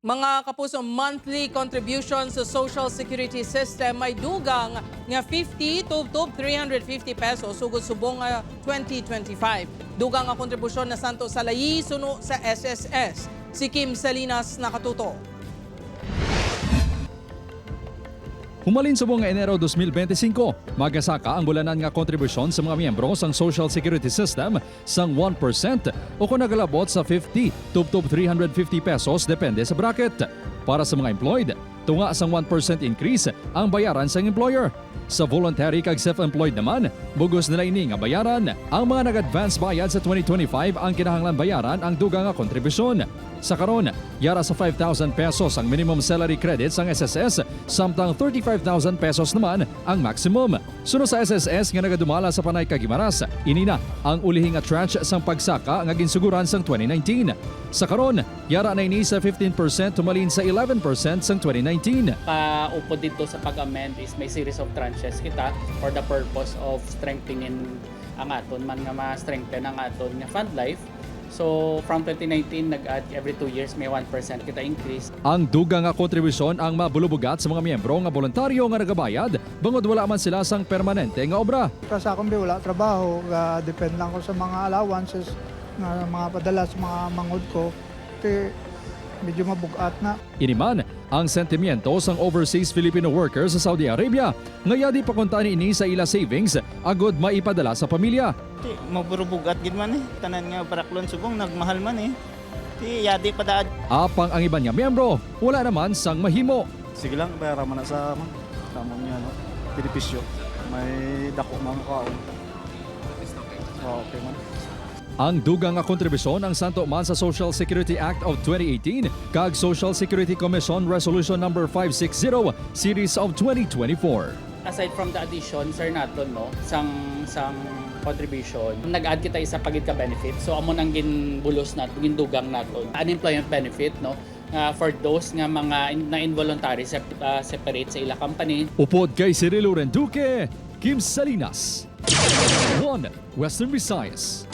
Mga kapuso, monthly contribution sa Social Security System may dugang nga 50 to, to 350 pesos sugod subong nga 2025. Dugang nga kontribusyon na santo sa layi suno sa SSS. Si Kim Salinas nakatuto. Humalin sa buong Enero 2025, magasaka ang bulanan nga kontribusyon sa mga miyembro sang Social Security System sang 1% o kung nagalabot sa 50 to to 350 pesos depende sa bracket. Para sa mga employed, tunga sang 1% increase ang bayaran sa employer. Sa voluntary kag self-employed naman, bugos nila ini nga bayaran. Ang mga nag-advance bayad sa 2025 ang kinahanglan bayaran ang dugang nga kontribusyon. Sa karon, yara sa 5,000 pesos ang minimum salary credits ang SSS, samtang 35,000 pesos naman ang maximum. Suno sa SSS nga nagadumala sa Panay Kagimaras, inina ang ulihing nga tranche sang pagsaka nga ginsuguran sang 2019. Sa karon, yara na ini sa 15% tumalin sa 11% sang 2019. Paupo dito sa pag-amend is may series of tranches kita for the purpose of strengthening ang aton man nga ma-strengthen ang aton nga fund life. So from 2019 nag-add every 2 years may 1% kita increase. Ang dugang nga kontribusyon ang mabulubugat sa mga miyembro nga voluntaryo nga nagabayad bangod wala man sila sang permanente nga obra. Sa akong wala trabaho, ga depend lang ko sa mga allowances na mga padala sa mga mangod ko. Kaya medyo mabugat na. Iniman ang sentimiento sang overseas Filipino workers sa Saudi Arabia nga yadi pakunta ni ini sa ila savings agod maipadala sa pamilya. Ti, maburubugat gid man eh. Tanan nga baraklon subong nagmahal man eh. Ti, yadi pa daad. Apang ang iban nga miyembro, wala naman sang mahimo. Sige lang, bayaran mo na sa man. Tamang niya, no? Pinipisyo. May dako mga kaon. Oh, okay man. Ang dugang nga kontribusyon ang santo man sa Social Security Act of 2018 kag Social Security Commission Resolution number 560 series of 2024. Aside from the addition sir naton no sang sang contribution nag-add kita isa pagid ka benefit so amo nang ginbulos naton gindugang naton unemployment benefit no nga for those nga mga in- na involuntary sep- ah, separate sa ila company Upod kay Cirilo Renduque, Kim Salinas. 1. Western Visayas.